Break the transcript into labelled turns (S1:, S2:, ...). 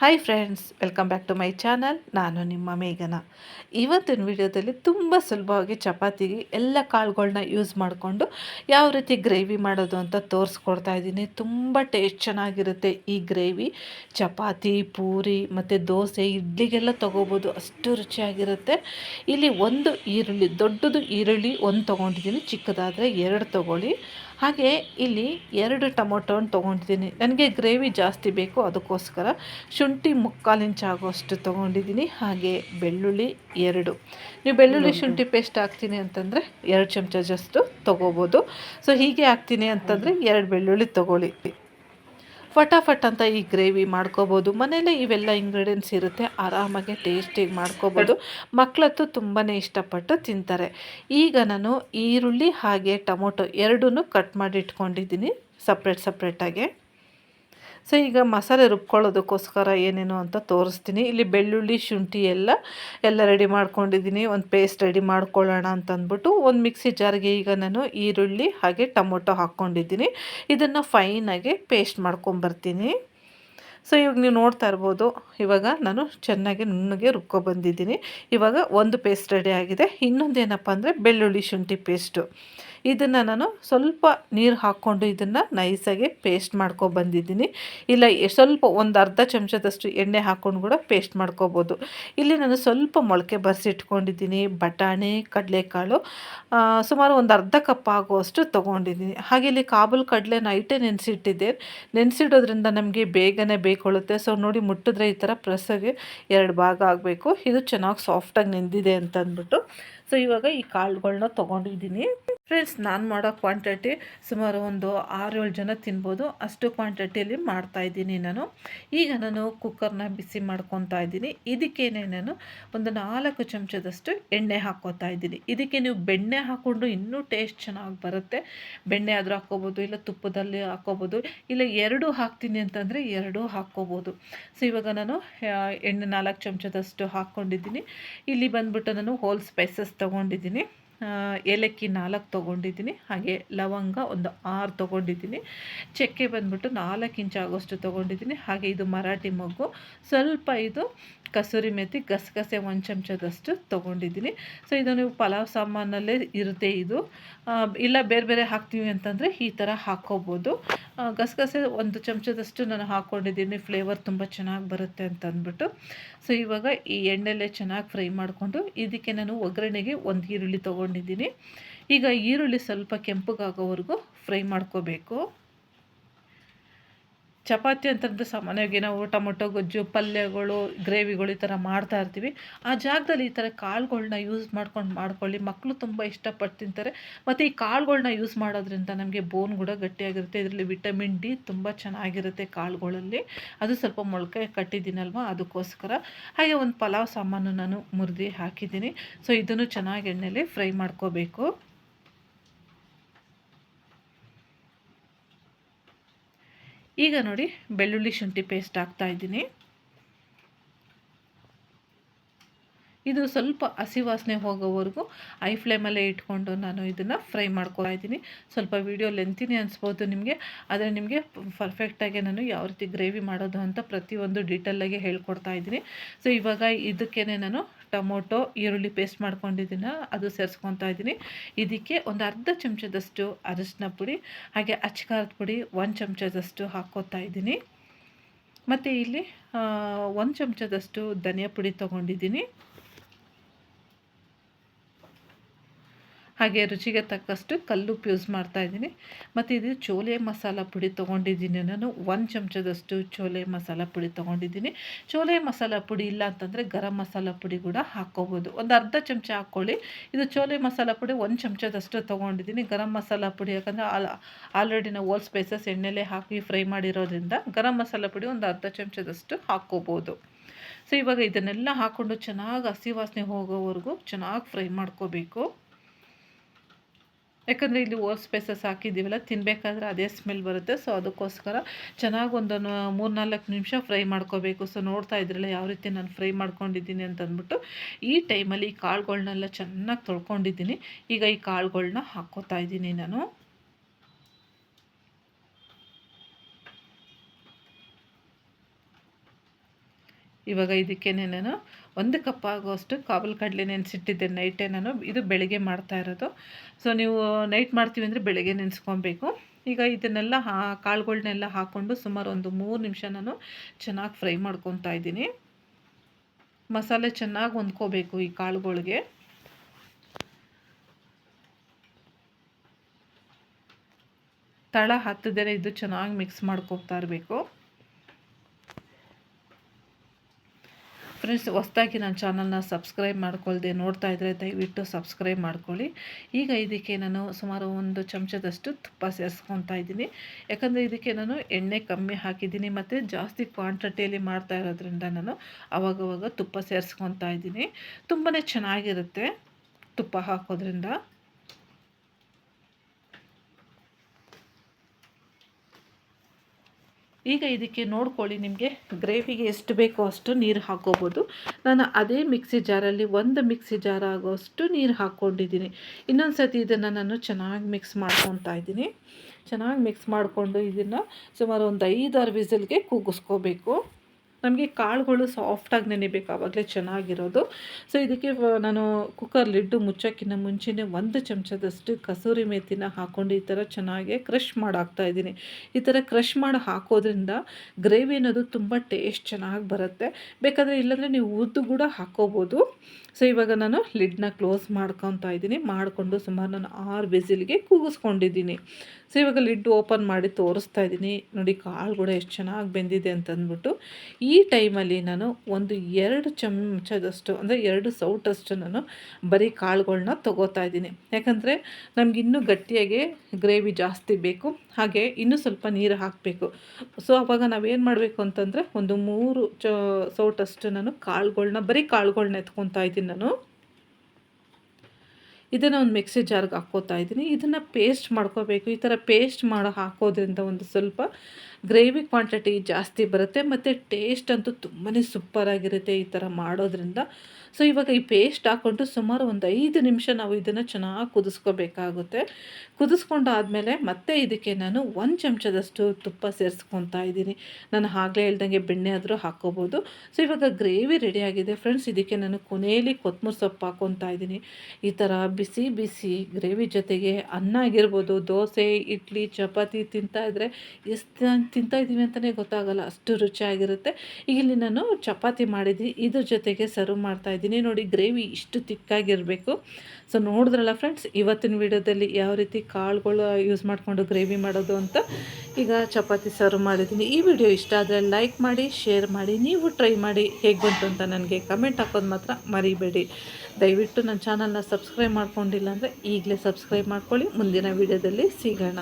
S1: Hi friends welcome back to my channel ನಾನು ನಿಮ್ಮ ಮೇಘನ. ಇವತ್ತಿನ ವಿಡಿಯೋದಲ್ಲಿ ತುಂಬ ಸುಲಭವಾಗಿ ಚಪಾತಿಗೆ ಎಲ್ಲ ಕಾಳುಗಳನ್ನ ಯೂಸ್ ಮಾಡಿಕೊಂಡು ಯಾವ ರೀತಿ ಗ್ರೇವಿ ಮಾಡೋದು ಅಂತ ತೋರಿಸ್ಕೊಡ್ತಾ ಇದ್ದೀನಿ. ತುಂಬ ಟೇಸ್ಟ್ ಚೆನ್ನಾಗಿರುತ್ತೆ ಈ ಗ್ರೇವಿ ಚಪಾತಿ, ಪೂರಿ ಮತ್ತು ದೋಸೆ, ಇಡ್ಲಿಗೆಲ್ಲ ತೊಗೋಬೋದು. ಅಷ್ಟು ರುಚಿಯಾಗಿರುತ್ತೆ. ಇಲ್ಲಿ ಒಂದು ಈರುಳ್ಳಿ, ದೊಡ್ಡದು ಈರುಳ್ಳಿ ಒಂದು ತೊಗೊಂಡಿದ್ದೀನಿ. ಚಿಕ್ಕದಾದರೆ ಎರಡು ತೊಗೊಳ್ಳಿ. ಹಾಗೆ ಇಲ್ಲಿ ಎರಡು ಟೊಮೊಟೊನ ತೊಗೊಂಡಿದ್ದೀನಿ. ನನಗೆ ಗ್ರೇವಿ ಜಾಸ್ತಿ ಬೇಕು ಅದಕ್ಕೋಸ್ಕರ ಶುಂಠಿ ಮುಕ್ಕಾಲಿನ ಚಾಗುವಷ್ಟು ಆಗೋಷ್ಟು ತೊಗೊಂಡಿದ್ದೀನಿ. ಹಾಗೆ ಬೆಳ್ಳುಳ್ಳಿ ಎರಡು. ನೀವು ಬೆಳ್ಳುಳ್ಳಿ ಶುಂಠಿ ಪೇಸ್ಟ್ ಹಾಕ್ತೀನಿ ಅಂತಂದರೆ ಎರಡು ಚಮಚ ಜಸ್ಟು ತೊಗೋಬೋದು. ಸೊ ಹೀಗೆ ಹಾಕ್ತೀನಿ ಅಂತಂದರೆ ಎರಡು ಬೆಳ್ಳುಳ್ಳಿ ತೊಗೊಳ್ಳಿ. ಫಟಾಫಟ್ ಅಂತ ಈ ಗ್ರೇವಿ ಮಾಡ್ಕೋಬೋದು. ಮನೇಲೆ ಇವೆಲ್ಲ ಇಂಗ್ರೀಡಿಯೆಂಟ್ಸ್ ಇರುತ್ತೆ. ಆರಾಮಾಗಿ ಟೇಸ್ಟಿಗೆ ಮಾಡ್ಕೋಬೋದು. ಮಕ್ಕಳತ್ತು ತುಂಬಾ ಇಷ್ಟಪಟ್ಟು ತಿಂತಾರೆ. ಈಗ ನಾನು ಈರುಳ್ಳಿ ಹಾಗೆ ಟೊಮೊಟೊ ಎರಡೂ ಕಟ್ ಮಾಡಿ ಇಟ್ಕೊಂಡಿದ್ದೀನಿ. ಸಪ್ರೇಟ್ ಸಪ್ರೇಟಾಗಿ ಸೊ, ಈಗ ಮಸಾಲೆ ರುಬ್ಕೊಳ್ಳೋದಕ್ಕೋಸ್ಕರ ಏನೇನು ಅಂತ ತೋರಿಸ್ತೀನಿ. ಇಲ್ಲಿ ಬೆಳ್ಳುಳ್ಳಿ, ಶುಂಠಿ ಎಲ್ಲ ಎಲ್ಲ ರೆಡಿ ಮಾಡ್ಕೊಂಡಿದ್ದೀನಿ. ಒಂದು ಪೇಸ್ಟ್ ರೆಡಿ ಮಾಡ್ಕೊಳ್ಳೋಣ ಅಂತ ಅಂದ್ಬಿಟ್ಟು ಒಂದು ಮಿಕ್ಸಿ ಜಾರ್ಗೆ ಈಗ ನಾನು ಈರುಳ್ಳಿ ಹಾಗೆ ಟೊಮೊಟೊ ಹಾಕ್ಕೊಂಡಿದ್ದೀನಿ. ಇದನ್ನು ಫೈನಾಗಿ ಪೇಸ್ಟ್ ಮಾಡ್ಕೊಂಬರ್ತೀನಿ. ಸೊ, ಇವಾಗ ನೀವು ನೋಡ್ತಾ ಇರ್ಬೋದು, ಇವಾಗ ನಾನು ಚೆನ್ನಾಗಿ ನುಣ್ಣಗೆ ರುಬ್ಕೊಬಂದಿದ್ದೀನಿ ಇವಾಗ ಒಂದು ಪೇಸ್ಟ್ ರೆಡಿ ಆಗಿದೆ. ಇನ್ನೊಂದು ಏನಪ್ಪ ಅಂದರೆ ಬೆಳ್ಳುಳ್ಳಿ, ಶುಂಠಿ ಪೇಸ್ಟು ಇದನ್ನು ನಾನು ಸ್ವಲ್ಪ ನೀರು ಹಾಕ್ಕೊಂಡು ಇದನ್ನು ನೈಸಾಗಿ ಪೇಸ್ಟ್ ಮಾಡ್ಕೊಬಂದಿದ್ದೀನಿ ಇಲ್ಲ ಸ್ವಲ್ಪ ಒಂದು ಅರ್ಧ ಚಮಚದಷ್ಟು ಎಣ್ಣೆ ಹಾಕ್ಕೊಂಡು ಕೂಡ ಪೇಸ್ಟ್ ಮಾಡ್ಕೋಬೋದು. ಇಲ್ಲಿ ನಾನು ಸ್ವಲ್ಪ ಮೊಳಕೆ ಬರೆಸಿಟ್ಕೊಂಡಿದ್ದೀನಿ, ಬಟಾಣಿ, ಕಡಲೆಕಾಳು ಸುಮಾರು ಒಂದು ಅರ್ಧ ಕಪ್ ಆಗುವಷ್ಟು ತೊಗೊಂಡಿದ್ದೀನಿ. ಹಾಗೆ ಇಲ್ಲಿ ಕಾಬೂಲ್ ಕಡಲೆ ನೈಟೇ ನೆನೆಸಿಟ್ಟಿದ್ದೆ. ನೆನೆಸಿಡೋದ್ರಿಂದ ನಮಗೆ ಬೇಗನೆ ಬೇಕೊಳ್ಳುತ್ತೆ ಸೊ ನೋಡಿ ಮುಟ್ಟಿದ್ರೆ ಈ ಥರ ಪ್ರೆಸ್ಸಾಗಿ ಎರಡು ಭಾಗ ಆಗಬೇಕು. ಇದು ಚೆನ್ನಾಗಿ ಸಾಫ್ಟಾಗಿ ನೆಂದಿದೆ ಅಂತಂದ್ಬಿಟ್ಟು. ಸೊ ಇವಾಗ ಈ ಕಾಳುಗಳನ್ನ ತೊಗೊಂಡಿದ್ದೀನಿ. ಫ್ರೆಂಡ್ಸ್ ನಾನು ಮಾಡೋ ಕ್ವಾಂಟಿಟಿ ಸುಮಾರು ಒಂದು ಆರು ಏಳು ಜನ ತಿನ್ಬೋದು. ಅಷ್ಟು ಕ್ವಾಂಟಿಟಿಯಲ್ಲಿ ಮಾಡ್ತಾಯಿದ್ದೀನಿ ನಾನು. ಈಗ ನಾನು ಕುಕ್ಕರ್ನ ಬಿಸಿ ಮಾಡ್ಕೊತಾ ಇದ್ದೀನಿ. ಇದಕ್ಕೇನೆ ನಾನು ಒಂದು ನಾಲ್ಕು ಚಮಚದಷ್ಟು ಎಣ್ಣೆ ಹಾಕೋತಾ ಇದ್ದೀನಿ. ಇದಕ್ಕೆ ನೀವು ಬೆಣ್ಣೆ ಹಾಕ್ಕೊಂಡು ಇನ್ನೂ ಟೇಸ್ಟ್ ಚೆನ್ನಾಗಿ ಬರುತ್ತೆ. ಬೆಣ್ಣೆ ಆದರೂ ಹಾಕ್ಕೋಬೋದು, ಇಲ್ಲ ತುಪ್ಪದಲ್ಲಿ ಹಾಕ್ಕೋಬೋದು, ಇಲ್ಲ ಎರಡೂ ಹಾಕ್ತೀನಿ ಅಂತಂದರೆ ಎರಡೂ ಹಾಕ್ಕೋಬೋದು. ಸೊ ಇವಾಗ ನಾನು ಎಣ್ಣೆ ನಾಲ್ಕು ಚಮಚದಷ್ಟು ಹಾಕ್ಕೊಂಡಿದ್ದೀನಿ. ಇಲ್ಲಿ ಬಂದ್ಬಿಟ್ಟು ನಾನು ಹೋಲ್ ಸ್ಪೈಸಸ್ ತೊಗೊಂಡಿದ್ದೀನಿ. ಏಲಕ್ಕಿ ನಾಲ್ಕು ತೊಗೊಂಡಿದ್ದೀನಿ, ಹಾಗೆ ಲವಂಗ ಒಂದು ಆರು ತೊಗೊಂಡಿದ್ದೀನಿ. ಚಕ್ಕೆ ಬಂದುಬಿಟ್ಟು ನಾಲ್ಕು ಇಂಚ್ ಆಗೋಷ್ಟು ತೊಗೊಂಡಿದ್ದೀನಿ. ಹಾಗೆ ಇದು ಮರಾಠಿ ಮೊಗ್ಗು. ಸ್ವಲ್ಪ ಇದು ಕಸೂರಿ ಮೆಥಿ ಗಸಗಸೆ ಒಂದು ಚಮಚದಷ್ಟು ತೊಗೊಂಡಿದ್ದೀನಿ. ಸೊ ಇದು ನೀವು ಪಲಾವ್ ಸಾಮಾನಲ್ಲೇ ಇರುತ್ತೆ ಇದು. ಇಲ್ಲ ಬೇರೆ ಬೇರೆ ಹಾಕ್ತೀವಿ ಅಂತಂದರೆ ಈ ಥರ ಹಾಕ್ಕೋಬೋದು ಗಸಗಸೆ ಒಂದು ಚಮಚದಷ್ಟು ನಾನು ಹಾಕ್ಕೊಂಡಿದ್ದೀನಿ ಫ್ಲೇವರ್ ತುಂಬ ಚೆನ್ನಾಗಿ ಬರುತ್ತೆ ಅಂತ ಅಂದ್ಬಿಟ್ಟು. ಸೊ ಇವಾಗ ಈ ಎಣ್ಣೆಲ್ಲೇ ಚೆನ್ನಾಗಿ ಫ್ರೈ ಮಾಡಿಕೊಂಡು ಇದಕ್ಕೆ ನಾನು ಒಗ್ಗರಣೆಗೆ ಒಂದು ಈರುಳ್ಳಿ ತೊಗೊಂಡಿದ್ದೀನಿ. ಈಗ ಈರುಳ್ಳಿ ಸ್ವಲ್ಪ ಕೆಂಪಗಾಗೋವರೆಗೂ ಫ್ರೈ ಮಾಡ್ಕೋಬೇಕು. ಚಪಾತಿ ಅಂತಂದ್ರೆ ಸಾಮಾನ್ಯವಾಗಿ ನಾವು ಟೊಮೊಟೊ ಗೊಜ್ಜು, ಪಲ್ಯಗಳು, ಗ್ರೇವಿಗಳು ಈ ಥರ ಮಾಡ್ತಾ ಇರ್ತೀವಿ. ಆ ಜಾಗದಲ್ಲಿ ಈ ಥರ ಕಾಳುಗಳ್ನ ಯೂಸ್ ಮಾಡ್ಕೊಂಡು ಮಾಡ್ಕೊಳ್ಳಿ. ಮಕ್ಕಳು ತುಂಬ ಇಷ್ಟಪಟ್ಟು ತಿಂತಾರೆ. ಮತ್ತು ಈ ಕಾಳುಗಳ್ನ ಯೂಸ್ ಮಾಡೋದ್ರಿಂದ ನಮಗೆ ಬೋನ್ ಕೂಡ ಗಟ್ಟಿಯಾಗಿರುತ್ತೆ. ಇದರಲ್ಲಿ ವಿಟಮಿನ್ ಡಿ ತುಂಬ ಚೆನ್ನಾಗಿರುತ್ತೆ ಕಾಳುಗಳಲ್ಲಿ. ಅದು ಸ್ವಲ್ಪ ಮೊಳಕೆ ಕಟ್ಟಿದ್ದೀನಲ್ವ? ಅದಕ್ಕೋಸ್ಕರ. ಹಾಗೆ ಒಂದು ಪಲಾವ್ ಸಾಮಾನು ನಾನು ಮುರಿದು ಹಾಕಿದ್ದೀನಿ. ಸೊ ಇದನ್ನು ಚೆನ್ನಾಗಿ ಎಣ್ಣೆಯಲ್ಲಿ ಫ್ರೈ ಮಾಡ್ಕೋಬೇಕು. ಈಗ ನೋಡಿ ಬೆಳ್ಳುಳ್ಳಿ ಶುಂಠಿ ಪೇಸ್ಟ್ ಹಾಕ್ತಾ ಇದ್ದೀನಿ. ಇದು ಸ್ವಲ್ಪ ಹಸಿ ವಾಸನೆ ಹೋಗೋವರೆಗೂ ಐ ಫ್ಲೇಮಲ್ಲೇ ಇಟ್ಕೊಂಡು ನಾನು ಇದನ್ನು ಫ್ರೈ ಮಾಡ್ಕೊತಾ ಇದ್ದೀನಿ. ಸ್ವಲ್ಪ ವೀಡಿಯೋ ಲೆಂತಿನಿ ಅನಿಸ್ಬೋದು ನಿಮಗೆ, ಆದರೆ ನಿಮಗೆ ಪರ್ಫೆಕ್ಟಾಗಿ ನಾನು ಯಾವ ರೀತಿ ಗ್ರೇವಿ ಮಾಡೋದು ಅಂತ ಪ್ರತಿಯೊಂದು ಡೀಟೇಲಾಗಿ ಹೇಳ್ಕೊಡ್ತಾ ಇದ್ದೀನಿ. ಸೊ ಇವಾಗ ಇದಕ್ಕೇ ನಾನು ಟೊಮೊಟೊ, ಈರುಳ್ಳಿ ಪೇಸ್ಟ್ ಮಾಡ್ಕೊಂಡಿದ್ದೀನಿ ಅದು ಸೇರಿಸ್ಕೊತಾ ಇದ್ದೀನಿ ಇದಕ್ಕೆ ಒಂದು ಅರ್ಧ ಚಮಚದಷ್ಟು ಅರಿಶಿನ ಪುಡಿ, ಹಾಗೆ ಅಚ್ಚಕಾರದ ಪುಡಿ ಒಂದು ಚಮಚದಷ್ಟು ಹಾಕ್ಕೋತಾ ಇದ್ದೀನಿ ಮತ್ತು ಇಲ್ಲಿ ಒಂದು ಚಮಚದಷ್ಟು ಧನಿಯಾ ಪುಡಿ ತೊಗೊಂಡಿದ್ದೀನಿ ಹಾಗೆ ರುಚಿಗೆ ತಕ್ಕಷ್ಟು ಕಲ್ಲುಪ್ಪು ಯೂಸ್ ಮಾಡ್ತಾಯಿದ್ದೀನಿ ಮತ್ತು ಇದು ಚೋಲೆ ಮಸಾಲ ಪುಡಿ ತೊಗೊಂಡಿದ್ದೀನಿ. ನಾನು ಒಂದು ಚಮಚದಷ್ಟು ಚೋಲೆ ಮಸಾಲ ಪುಡಿ ತೊಗೊಂಡಿದ್ದೀನಿ. ಚೋಲೆ ಮಸಾಲ ಪುಡಿ ಇಲ್ಲ ಅಂತಂದರೆ ಗರಂ ಮಸಾಲ ಪುಡಿ ಕೂಡ ಹಾಕ್ಕೋಬೋದು ಒಂದು ಅರ್ಧ ಚಮಚ ಹಾಕ್ಕೊಳ್ಳಿ. ಇದು ಚೋಲೆ ಮಸಾಲ ಪುಡಿ ಒಂದು ಚಮಚದಷ್ಟು ತೊಗೊಂಡಿದ್ದೀನಿ. ಗರಂ ಮಸಾಲ ಪುಡಿ ಯಾಕಂದರೆ ಆಲ್ರೆಡಿ ನಾವು ಓಲ್ ಸ್ಪೈಸಸ್ ಎಣ್ಣೆಲೆ ಹಾಕಿ ಫ್ರೈ ಮಾಡಿರೋದ್ರಿಂದ ಗರಂ ಮಸಾಲ ಪುಡಿ ಒಂದು ಅರ್ಧ ಚಮಚದಷ್ಟು ಹಾಕ್ಕೋಬೋದು. ಸೊ ಇವಾಗ ಇದನ್ನೆಲ್ಲ ಹಾಕ್ಕೊಂಡು ಚೆನ್ನಾಗಿ ಹಸಿ ವಾಸನೆ ಹೋಗೋವರೆಗೂ ಚೆನ್ನಾಗಿ ಫ್ರೈ ಮಾಡ್ಕೋಬೇಕು. ಯಾಕಂದರೆ ಇಲ್ಲಿ ಓಲ್ ಸ್ಪೈಸಸ್ ಹಾಕಿದ್ದೀವಲ್ಲ ತಿನ್ನಬೇಕಾದ್ರೆ ಅದೇ ಸ್ಮೆಲ್ ಬರುತ್ತೆ. ಸೊ ಅದಕ್ಕೋಸ್ಕರ ಚೆನ್ನಾಗಿ ಒಂದು ಮೂರು ನಾಲ್ಕು ನಿಮಿಷ ಫ್ರೈ ಮಾಡ್ಕೋಬೇಕು. ಸೊ ನೋಡ್ತಾ ಇದ್ರಲ್ಲ ಯಾವ ರೀತಿ ನಾನು ಫ್ರೈ ಮಾಡ್ಕೊಂಡಿದ್ದೀನಿ ಅಂತಂದ್ಬಿಟ್ಟು, ಈ ಟೈಮಲ್ಲಿ ಈ ಕಾಳುಗಳನ್ನೆಲ್ಲ ಚೆನ್ನಾಗಿ ತೊಳ್ಕೊಂಡಿದ್ದೀನಿ. ಈಗ ಈ ಕಾಳುಗಳನ್ನ ಹಾಕ್ಕೋತಾ ಇದ್ದೀನಿ ನಾನು. ಇವಾಗ ಇದಕ್ಕೇನೆ ನಾನು ಒಂದು ಕಪ್ ಆಗೋಷ್ಟು ಕಾಬಲ್ ಕಡಲೆ ನೆನೆಸಿಟ್ಟಿದ್ದೆ ನೈಟೇ ನಾನು. ಇದು ಬೆಳಗ್ಗೆ ಮಾಡ್ತಾ ಇರೋದು. ಸೊ ನೀವು ನೈಟ್ ಮಾಡ್ತೀವಿ ಅಂದರೆ ಬೆಳಗ್ಗೆ ನೆನೆಸ್ಕೊಬೇಕು. ಈಗ ಇದನ್ನೆಲ್ಲ ಹಾ ಕಾಳುಗಳನ್ನೆಲ್ಲ ಹಾಕ್ಕೊಂಡು ಸುಮಾರು ಒಂದು ಮೂರು ನಿಮಿಷ ನಾನು ಚೆನ್ನಾಗಿ ಫ್ರೈ ಮಾಡ್ಕೊತಾ ಇದ್ದೀನಿ. ಮಸಾಲೆ ಚೆನ್ನಾಗಿ ಹೊಂದ್ಕೋಬೇಕು ಈ ಕಾಳುಗಳಿಗೆ. ತಳ ಹತ್ತದೇ ಇದು ಚೆನ್ನಾಗಿ ಮಿಕ್ಸ್ ಮಾಡ್ಕೊತಾ ಇರಬೇಕು. ಫ್ರೆಂಡ್ಸ್ ಹೊಸ್ದಾಗಿ ನನ್ನ ಚಾನಲ್ನ ಸಬ್ಸ್ಕ್ರೈಬ್ ಮಾಡ್ಕೊಳ್ದೆ ನೋಡ್ತಾ ಇದ್ದರೆ ದಯವಿಟ್ಟು ಸಬ್ಸ್ಕ್ರೈಬ್ ಮಾಡ್ಕೊಳ್ಳಿ. ಈಗ ಇದಕ್ಕೆ ನಾನು ಸುಮಾರು ಒಂದು ಚಮಚದಷ್ಟು ತುಪ್ಪ ಸೇರಿಸ್ಕೊತಾ ಇದ್ದೀನಿ. ಯಾಕಂದರೆ ಇದಕ್ಕೆ ನಾನು ಎಣ್ಣೆ ಕಮ್ಮಿ ಹಾಕಿದ್ದೀನಿ ಮತ್ತು ಜಾಸ್ತಿ ಕ್ವಾಂಟಿಟಿಯಲ್ಲಿ ಮಾಡ್ತಾ ಇರೋದ್ರಿಂದ ನಾನು ಅವಾಗವಾಗ ತುಪ್ಪ ಸೇರಿಸ್ಕೊತಾ ಇದ್ದೀನಿ. ತುಂಬಾ ಚೆನ್ನಾಗಿರುತ್ತೆ ತುಪ್ಪ ಹಾಕೋದ್ರಿಂದ. ಈಗ ಇದಕ್ಕೆ ನೋಡ್ಕೊಳ್ಳಿ ನಿಮಗೆ ಗ್ರೇವಿಗೆ ಎಷ್ಟು ಬೇಕೋ ಅಷ್ಟು ನೀರು ಹಾಕ್ಕೋಬೋದು ನಾನು ಅದೇ ಮಿಕ್ಸಿ ಜಾರಲ್ಲಿ ಒಂದು ಮಿಕ್ಸಿ ಜಾರ್ ಆಗೋಷ್ಟು ನೀರು ಹಾಕ್ಕೊಂಡಿದ್ದೀನಿ. ಇನ್ನೊಂದು ಸತಿ ಇದನ್ನು ನಾನು ಚೆನ್ನಾಗಿ ಮಿಕ್ಸ್ ಮಾಡ್ಕೊತಾ ಇದ್ದೀನಿ. ಚೆನ್ನಾಗಿ ಮಿಕ್ಸ್ ಮಾಡಿಕೊಂಡು ಇದನ್ನು ಸುಮಾರು ಒಂದು ಐದಾರು ವಿಸಿಲ್ಗೆ ಕೂಗಿಸ್ಕೋಬೇಕು ನಮಗೆ ಕಾಳುಗಳು ಸಾಫ್ಟಾಗಿ ನೆನೆಬೇಕು ಆವಾಗಲೇ ಚೆನ್ನಾಗಿರೋದು. ಸೊ ಇದಕ್ಕೆ ನಾನು ಕುಕ್ಕರ್ ಲಿಡ್ಡು ಮುಚ್ಚೋಕ್ಕಿಂತ ಮುಂಚೆನೇ ಒಂದು ಚಮಚದಷ್ಟು ಕಸೂರಿ ಮೇಥಿನ ಹಾಕ್ಕೊಂಡು ಈ ಥರ ಚೆನ್ನಾಗಿ ಕ್ರಷ್ ಮಾಡಿ ಇದ್ದೀನಿ. ಈ ಥರ ಕ್ರಷ್ ಮಾಡಿ ಹಾಕೋದ್ರಿಂದ ಗ್ರೇವಿ ಅನ್ನೋದು ತುಂಬ ಟೇಸ್ಟ್ ಚೆನ್ನಾಗಿ ಬರುತ್ತೆ. ಬೇಕಾದರೆ ಇಲ್ಲಾಂದರೆ ನೀವು ಉದ್ದು ಕೂಡ ಹಾಕ್ಕೋಬೋದು ಸೊ ಇವಾಗ ನಾನು ಲಿಡ್ನ ಕ್ಲೋಸ್ ಮಾಡ್ಕೊತಾ ಇದ್ದೀನಿ. ಮಾಡಿಕೊಂಡು ಸುಮಾರು ನಾನು ಆರು ಬಿಸಿಲಿಗೆ ಕೂಗಿಸ್ಕೊಂಡಿದ್ದೀನಿ. ಸೊ, ಇವಾಗ ಲಿಡ್ ಓಪನ್ ಮಾಡಿ ತೋರಿಸ್ತಾ ಇದ್ದೀನಿ. ನೋಡಿ ಕಾಳು ಕೂಡ ಎಷ್ಟು ಚೆನ್ನಾಗಿ ಬೆಂದಿದೆ ಅಂತಂದ್ಬಿಟ್ಟು. ಈ ಟೈಮಲ್ಲಿ ನಾನು ಒಂದು ಎರಡು ಚಮಚದಷ್ಟು, ಅಂದರೆ ಎರಡು ಸೌಟಷ್ಟು ನಾನು ಬರೀ ಕಾಳುಗಳನ್ನ ತೊಗೋತಾ ಇದ್ದೀನಿ. ಯಾಕಂದರೆ ನಮ್ಗೆ ಇನ್ನೂ ಗಟ್ಟಿಯಾಗಿ ಗ್ರೇವಿ ಜಾಸ್ತಿ ಬೇಕು. ಹಾಗೆ ಇನ್ನೂ ಸ್ವಲ್ಪ ನೀರು ಹಾಕಬೇಕು. ಸೊ, ಅವಾಗ ನಾವೇನು ಮಾಡಬೇಕು ಅಂತಂದರೆ ಒಂದು ಮೂರು ಚ, ಸೌಟಷ್ಟು ನಾನು ಕಾಳುಗಳನ್ನ ಬರೀ ಕಾಳುಗಳನ್ನ ಎತ್ಕೊತಾ ಇದ್ದೀನಿ ನಾನು. ಇದನ್ನು ಒಂದು ಮಿಕ್ಸಿ ಜಾರ್ಗೆ ಹಾಕ್ಕೋತಾ ಇದ್ದೀನಿ. ಇದನ್ನು ಪೇಸ್ಟ್ ಮಾಡ್ಕೋಬೇಕು. ಈ ಥರ ಪೇಸ್ಟ್ ಮಾಡೋ ಹಾಕೋದ್ರಿಂದ ಒಂದು ಸ್ವಲ್ಪ ಗ್ರೇವಿ ಕ್ವಾಂಟಿಟಿ ಜಾಸ್ತಿ ಬರುತ್ತೆ. ಮತ್ತು ಟೇಸ್ಟ್ ಅಂತೂ ತುಂಬಾ ಸೂಪರಾಗಿರುತ್ತೆ ಈ ಥರ ಮಾಡೋದ್ರಿಂದ. ಸೊ ಇವಾಗ ಈ ಪೇಸ್ಟ್ ಹಾಕ್ಕೊಂಡು ಸುಮಾರು ಒಂದು ಐದು ನಿಮಿಷ ನಾವು ಇದನ್ನು ಚೆನ್ನಾಗಿ ಕುದಿಸ್ಕೋಬೇಕಾಗುತ್ತೆ. ಕುದಿಸ್ಕೊಂಡಾದಮೇಲೆ ಮತ್ತೆ ಇದಕ್ಕೆ ನಾನು ಒಂದು ಚಮಚದಷ್ಟು ತುಪ್ಪ ಸೇರಿಸ್ಕೊತಾ ಇದ್ದೀನಿ. ನಾನು ಆಗಲೇ ಹೇಳ್ದಂಗೆ ಬೆಣ್ಣೆ ಆದರೂ ಹಾಕ್ಕೋಬೋದು ಸೊ ಇವಾಗ ಗ್ರೇವಿ ರೆಡಿಯಾಗಿದೆ ಫ್ರೆಂಡ್ಸ್ ಇದಕ್ಕೆ ನಾನು ಕೊನೆಯಲ್ಲಿ ಕೊತ್ತಂಬರಿ ಸೊಪ್ಪು ಹಾಕ್ಕೊತಾ ಇದ್ದೀನಿ. ಈ ಥರ ಬಿಸಿ ಬಿಸಿ ಗ್ರೇವಿ ಜೊತೆಗೆ ಅನ್ನ ಆಗಿರ್ಬೋದು, ದೋಸೆ, ಇಡ್ಲಿ, ಚಪಾತಿ ತಿಂತಾಯಿದ್ರೆ ಎಷ್ಟು ತಿಂತಾ ಇದ್ದೀವಿ ಅಂತಲೇ ಗೊತ್ತಾಗಲ್ಲ. ಅಷ್ಟು ರುಚಿಯಾಗಿರುತ್ತೆ. ಇಲ್ಲಿ ನಾನು ಚಪಾತಿ ಮಾಡಿದ್ದೀನಿ. ಇದ್ರ ಜೊತೆಗೆ ಸರ್ವ್ ಮಾಡ್ತಾ ಇದ್ದೀನಿ ನೋಡಿ ಗ್ರೇವಿ ಇಷ್ಟು ತಿಕ್ಕಾಗಿರಬೇಕು. ಸೊ ನೋಡಿದ್ರಲ್ಲ ಫ್ರೆಂಡ್ಸ್ ಇವತ್ತಿನ ವಿಡಿಯೋದಲ್ಲಿ ಯಾವ ರೀತಿ ಕಾಳುಗಳು ಯೂಸ್ ಮಾಡಿಕೊಂಡು ಗ್ರೇವಿ ಮಾಡೋದು ಅಂತ ಈಗ ಚಪಾತಿ ಸರ್ವ್ ಮಾಡಿದ್ದೀನಿ. ಈ ವಿಡಿಯೋ ಇಷ್ಟ ಆದರೆ ಲೈಕ್ ಮಾಡಿ ಶೇರ್ ಮಾಡಿ, ನೀವು ಟ್ರೈ ಮಾಡಿ ಹೇಗೆ ಬಂತು ಅಂತ ನನಗೆ ಕಮೆಂಟ್ ಹಾಕೋದು ಮಾತ್ರ ಮರಿಬೇಡಿ. ದಯವಿಟ್ಟು ನನ್ನ ಚಾನಲ್ನ ಸಬ್ಸ್ಕ್ರೈಬ್ ಮಾಡ್ಕೊಂಡಿಲ್ಲ ಅಂದರೆ ಈಗಲೇ ಸಬ್ಸ್ಕ್ರೈಬ್ ಮಾಡ್ಕೊಳ್ಳಿ. ಮುಂದಿನ ವಿಡಿಯೋದಲ್ಲಿ ಸಿಗೋಣ.